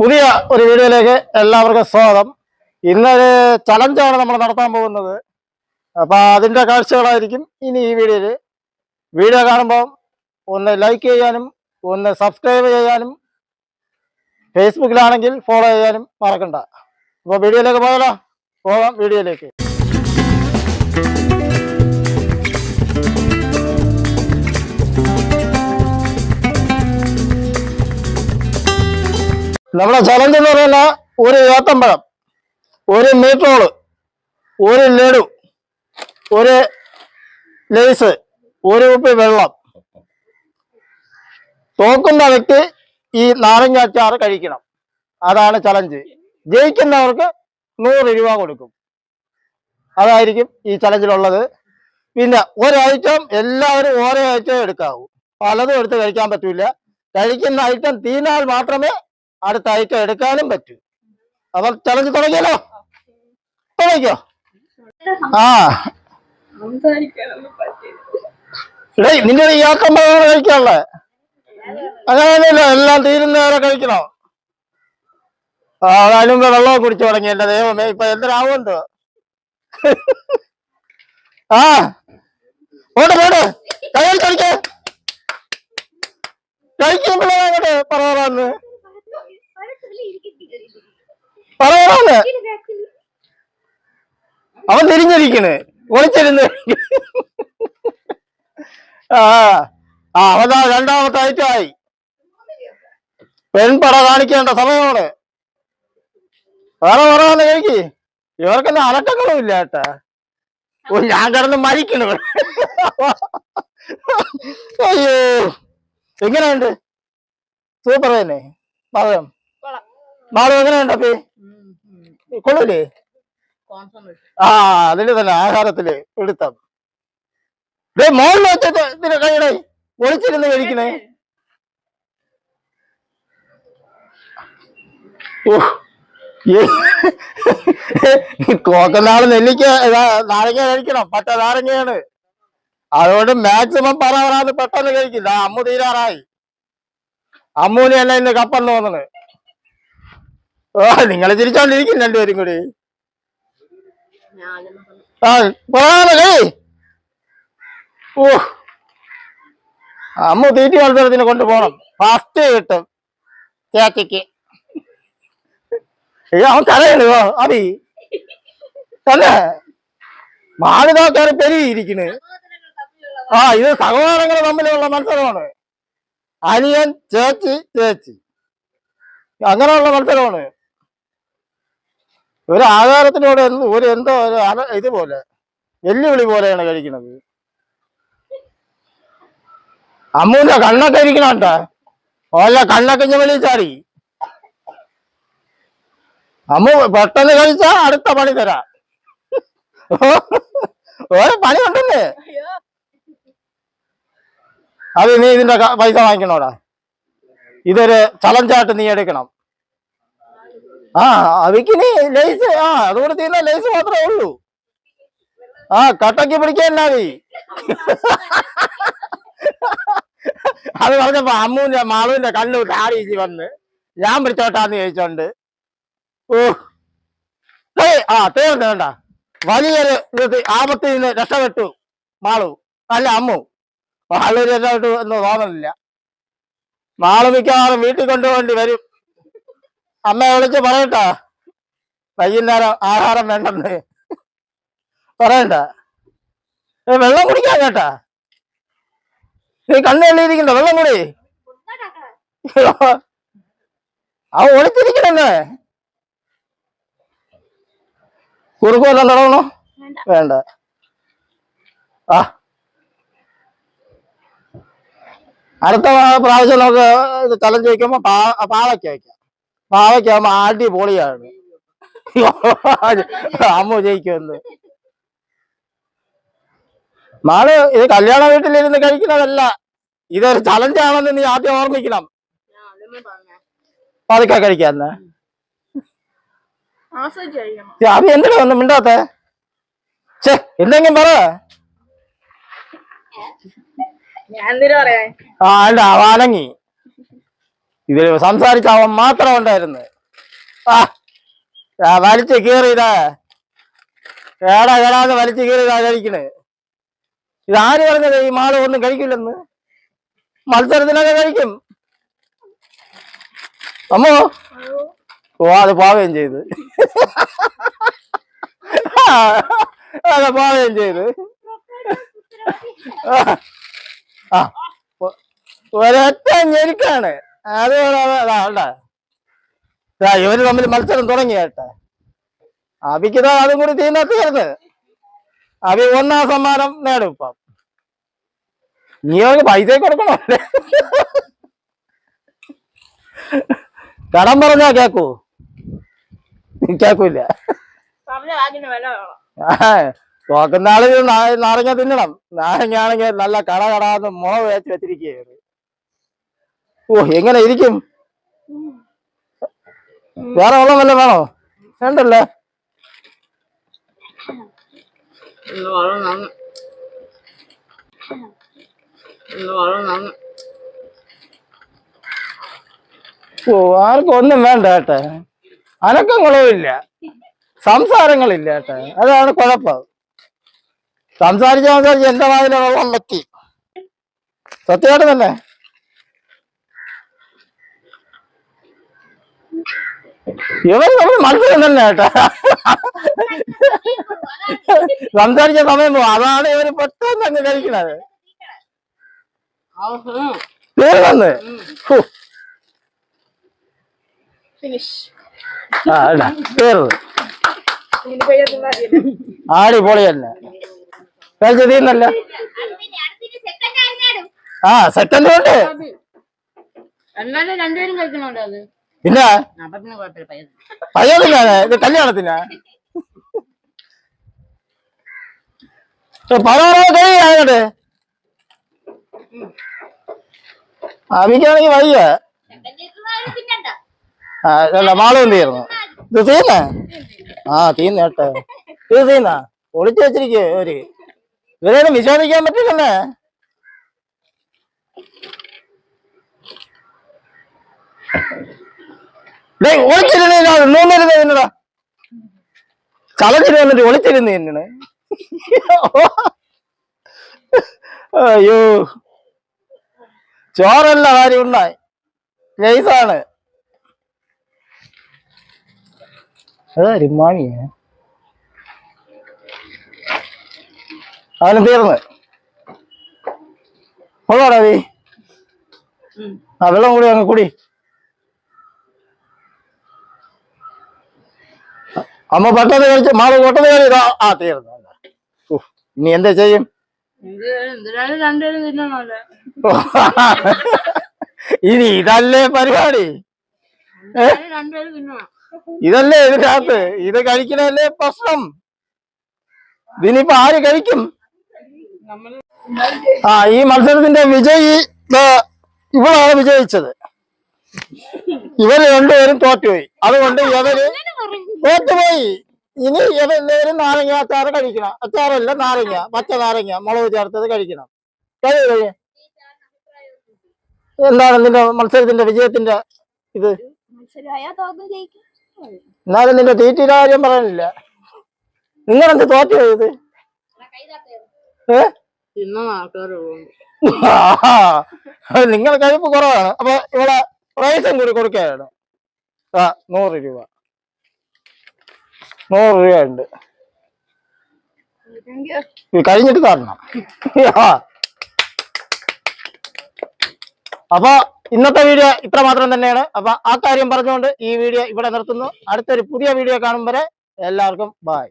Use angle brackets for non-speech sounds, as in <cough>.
പുതിയ ഒരു വീഡിയോയിലേക്ക് എല്ലാവർക്കും സ്വാഗതം. ഇന്നൊരു ചലഞ്ചാണ് നമ്മൾ നടത്താൻ പോകുന്നത്. അപ്പൊ അതിന്റെ കാഴ്ചകളായിരിക്കും ഇനി ഈ വീഡിയോയിൽ വീഡിയോ കാണുമ്പോൾ ഒന്ന് ലൈക്ക് ചെയ്യാനും ഒന്ന് സബ്സ്ക്രൈബ് ചെയ്യാനും ഫേസ്ബുക്കിലാണെങ്കിൽ ഫോളോ ചെയ്യാനും മറക്കണ്ട. അപ്പൊ വീഡിയോയിലേക്ക് പോയാലോ? പോകാം വീഡിയോയിലേക്ക്. നമ്മുടെ ചലഞ്ച് എന്ന് പറയുന്ന ഒരു ഏത്തമ്പഴം ഒരു മീറ്ററോൾ ഒരു ലഡു ഒരു ലേസ് ഒരു കുപ്പി വെള്ളം. തോക്കുന്ന വ്യക്തി ഈ നാരങ്ങ അച്ചാറ് കഴിക്കണം. അതാണ് ചലഞ്ച്. ജയിക്കുന്നവർക്ക് നൂറ് രൂപ കൊടുക്കും. അതായിരിക്കും ഈ ചലഞ്ചിലുള്ളത്. പിന്നെ ഒരൈറ്റം എല്ലാവരും ഓരോ ഐറ്റം എടുക്കാവൂ. പലതും എടുത്ത് കഴിക്കാൻ പറ്റൂല. കഴിക്കുന്ന ഐറ്റം തീനാൽ മാത്രമേ അടുത്ത ഐറ്റം എടുക്കാനും പറ്റൂ. അപ്പൊ ചലഞ്ച് തുടങ്ങിയല്ലോ? തുടങ്ങിക്കോ. ആ. ഇടേ നിന്റെ ഈ ആക്കമ്പഴാണ് കഴിക്കാനുള്ളത് അങ്ങനെയൊന്നുമില്ല എല്ലാം തീരുന്നവരെ കഴിക്കണോ. ആ അതിന് വെള്ളം കുടിച്ചു തുടങ്ങി എന്റെ ദൈവമേ ഇപ്പൊ എന്തിനാവുണ്ട് ആ. പോട്ടെ പോട്ടെ. കയ്യിൽ കഴിക്ക കഴിക്കുമ്പോഴേ അങ്ങോട്ട് പറയാന്ന് പറയാന്ന് അവൻ തിരിഞ്ഞിരിക്കണ്. ഒളിച്ചിരുന്ന്. ആ ആ അവതാ രണ്ടാമത്തെ ഐറ്റമായി. പെൺപട കാണിക്കേണ്ട സമയമാണ്. വേറെ പറയാന്ന് കഴിക്ക് ഇവർക്കൊന്നും അലക്കങ്ങളും ഇല്ല കേട്ടാ ഓ ഞാൻ കിടന്ന് മരിക്കണു അയ്യോ. എങ്ങനെയുണ്ട്? സൂപ്പർ തന്നെ. മാധവം കൊള്ളാം. എങ്ങനെ അപ്പി കൊള്ളൂലേ? ആ അതിന്റെ തന്നെ ആഹാരത്തിൽ പിടുത്തം. മോളിൽ വെച്ചിട്ട് കൈയുടെ ഒളിച്ചിരുന്ന് കഴിക്കണേ. കോക്കനാൾ നെല്ലിക്ക നാരങ്ങ കഴിക്കണം പട്ട നാരങ്ങയാണ്. അതുകൊണ്ട് മാക്സിമം പറ പെട്ടെന്ന് കഴിക്കില്ല അമ്മു തീരാറായി. അമ്മൂനെയല്ല ഇന്ന് കപ്പെന്ന് തോന്നണ്? ഓ നിങ്ങളെ ചിരിച്ചോണ്ടിരിക്കും രണ്ടുപേരും കൂടി. ആ കഴി ഓ. അമ്മ തീറ്റി മത്സരത്തിന് കൊണ്ടുപോകണം. ഫസ്റ്റ് കിട്ടും. ചേച്ചിക്ക്. അയ്യോ അവൻ കരയണോ അതി തന്നെ. മാളിതാക്കാര് പെരുകിയിരിക്കണ്. ആ ഇത് സഹോദരങ്ങൾ തമ്മിലുള്ള മത്സരമാണ്. അനിയൻ ചേച്ചി ചേച്ചി. അങ്ങനെയുള്ള മത്സരമാണ്. ഒരു ആഹാരത്തിനോട് ഒരു എന്തോ ഒരു അല ഇതുപോലെ വെല്ലുവിളി പോലെയാണ് കഴിക്കുന്നത്. അമ്മൂന്റെ കണ്ണൊക്കെ ഇരിക്കണണ്ട ഓല കണ്ണൊക്കെ ഞെളി ചാടി അമ്മു പെട്ടെന്ന് കഴിച്ചാ അടുത്ത പണി തരാ. ഓരോ പണി ഉണ്ടല്ലേ? അത് നീ ഇതിന്റെ പൈസ വാങ്ങിക്കണോടാ? ഇതൊരു ചലഞ്ചായിട്ട് നീ എടുക്കണം. ആ അവയ്ക്ക് ലൈസ് ആ അതുകൊണ്ട് തീരുന്ന ലൈസ് മാത്രമേ ഉള്ളൂ. ആ കട്ടക്ക് പിടിക്കാൻ മതി അത് പറഞ്ഞപ്പോ അമ്മൂന്റെ മാളുവിന്റെ കണ്ണു താടിച്ച് വന്ന് ഞാൻ പിടിച്ചോട്ടാന്ന് ചോദിച്ചോണ്ട്. ഓ. ആ തീർന്നു വേണ്ട. വലിയൊരു ആപത്തിൽ നിന്ന് രക്ഷപ്പെട്ടു മാളു അല്ല അമ്മു. മാളു രക്ഷപ്പെട്ടു എന്ന് തോന്നുന്നില്ല മാളു മിക്കവാറും വീട്ടിൽ കൊണ്ടുപോകേണ്ടി വരും. അമ്മയെ വിളിച്ച് പറയട്ടാ. വൈകുന്നേരം ആഹാരം വേണ്ടെന്ന്. പറയണ്ട. വെള്ളം കുടിക്കാൻ കേട്ടാ. നീ കണ്ണു എള്ളിയിരിക്കണ്ട വെള്ളം കുടി. അവ ഒളിച്ചിരിക്കണേ കുറുക്കുമെല്ലാം തുടങ്ങണോ വേണ്ട. ആ. അടുത്ത പ്രാ- പ്രാവശ്യം നമുക്ക് കലം ചോദിക്കുമ്പോ പാ പാവയ്ക്ക വയ്ക്കാം. പാവയ്ക്കാകുമ്പോ ആടി പൊളിയാണ് <laughs> അമ്മ ജയിക്കുമെന്ന് നാളെ ഇത് കല്യാണ വീട്ടിലിരുന്ന് കഴിക്കുന്നതല്ല. ഇതൊരു ചലഞ്ചാണെന്ന് നീ ആദ്യം ഓർമ്മിക്കണം. പതുക്കെ കഴിക്കാന്ന്. അത് എന്തിനാ ഒന്നും മിണ്ടാത്തെ? ചേ എന്തെങ്കിലും പറ. ആ അല്ല വാലങ്ങി ഇതിൽ സംസാരിച്ച അവൻ മാത്രം ഉണ്ടായിരുന്നു. ആ വലിച്ചു കീറിയതാ. കേടാ കേടാതെ വലിച്ചു കീറിയതാ കഴിക്കണേ ആര് പറഞ്ഞത്? ഈ മാൾ ഒന്നും കഴിക്കില്ലെന്ന്? മത്സരത്തിനൊക്കെ കഴിക്കും. അമ്മോ. അത് പാവുകയും ചെയ്ത്. അത് പാവുകയും ചെയ്ത്. ആ, ഒരൊറ്റ ഞെരുക്കാണ്. അത് അതാ ഇവർ തമ്മിൽ മത്സരം തുടങ്ങി കേട്ടെ. അബിക്ക് അതും കൂടി തീർന്ന തീർന്ന് അബി ഒന്നാം സമ്മാനം നേടും ഇപ്പം. നീ അവർക്ക് പൈസ കൊടുക്കണോ. കടം പറഞ്ഞാ കേക്കൂ. കേക്കൂല തോക്കുന്ന ആൾ നാരങ്ങ തിന്നണം. നാരങ്ങയാണെങ്കിൽ നല്ല കട കടാന്ന് മുളക് വേച്ച് വെച്ചിരിക്കുകയാണ്. ഓ എങ്ങനെ ഇരിക്കും വേറെ വെള്ളം വല്ലതും വേണോ? വേണ്ടല്ലേ? ഓ ആർക്കും ഒന്നും വേണ്ട ഏട്ടെ. അനക്കങ്ങളുമില്ല സംസാരങ്ങളില്ല ഏട്ടെ. അതാണ് കുഴപ്പം. സംസാരിച്ച് സംസാരിച്ച് എന്റെ മാതിരി വെള്ളം പറ്റി? സത്യമായിട്ട് തന്നെ? ഇവർ നമ്മൾ മത്സരം തന്നെ ഏട്ടാ സംസാരിച്ച സമയം പോകും അതാണ് ഇവർ പെട്ടെന്ന് അങ്ങ് കഴിക്കണത് തീർന്നു തീർന്നു ആടിപൊളി തന്നെ. കഴിച്ചു തീർന്നല്ല. ആ സെക്കൻഡ് ഉണ്ട്. രണ്ടുപേരും കഴിക്കണോട്ടോ അത്? പിന്നെ അപ്പൊ പിന്നെ കുഴപ്പമില്ല പയ്യൻ പയ്യതിനാണ് ഇത് കല്യാണത്തിനാ പതിനാറോ കഴിയാങ്ങോട്ട് അവിക്കാണെങ്കിൽ വയ്യ ആ അല്ല മാളും തീർന്നു ഇത് തീർന്ന ആ തീർന്നു കേട്ടോ ഇത് തീർന്ന ഒളിച്ചു വെച്ചിരിക്കേ ഒരു ഇവരേലും വിശ്വസിക്കാൻ പറ്റില്ലല്ലേ ഡേയ് ഒളിച്ചിരുന്ന നൂന്നിരുന്ന് എന്നടാ കളഞ്ഞിട്ട് വന്നിട്ട് ഒളിച്ചിരുന്ന് എന്നാണ് അയ്യോ. ചോറല്ല കാര്യം ഉണ്ടായി. ജയ്സാണ് അതാര് മാമിയെ അവന് തീർന്ന്. കൊള്ളാടാ നീ. ആ വെള്ളം കൂടി അങ്ങ് കുടി. അമ്മ പെട്ടെന്ന് കഴിച്ച് മാൾ പെട്ടെന്ന് കഴിച്ചാ ആ തീർന്നു. ഇനി എന്താ ചെയ്യും? ഇനി ഇതല്ലേ പരിപാടി? ഇതല്ലേ ഇത് കാത്ത് ഇതല്ലേ ഇതിനകത്ത്? ഇത് കഴിക്കണല്ലേ പ്രശ്നം? ഇതിനിപ്പോ ആര് കഴിക്കും? നമ്മൾ ആ ഈ മത്സരത്തിന്റെ വിജയി ഇവളാണ് വിജയിച്ചത്. ഇവർ രണ്ടുപേരും തോറ്റുപോയി അതുകൊണ്ട് ഇവർ തോറ്റുപോയി ഇനി ഇവരെല്ലാവരും നാരങ്ങ അച്ചാറ് കഴിക്കണം. അച്ചാറല്ല നാരങ്ങ പച്ച നാരങ്ങ മുളക് ചേർത്തത് കഴിക്കണം. കഴിയ കഴിയും? എന്താണ് നിന്റെ മത്സരത്തിന്റെ വിജയത്തിന്റെ ഇത്? എന്നാലും നിന്റെ തീറ്റിയുടെ കാര്യം പറയാനില്ല. നിങ്ങളെന്ത് തോറ്റു പോയത്. നിങ്ങൾ കഴിപ്പ് കുറവാണ്. അപ്പൊ ഇവിടെ പ്രൈസും കൂടി കൊടുക്കാനാണ്. ആ നൂറ് രൂപ. നൂറ് രൂപ ഉണ്ട് കഴിഞ്ഞിട്ട് തരണം. അപ്പൊ ഇന്നത്തെ വീഡിയോ ഇത്ര മാത്രം തന്നെയാണ്. അപ്പൊ ആ കാര്യം പറഞ്ഞുകൊണ്ട് ഈ വീഡിയോ ഇവിടെ നിർത്തുന്നു. അടുത്തൊരു പുതിയ വീഡിയോ കാണും വരെ എല്ലാവർക്കും ബായ്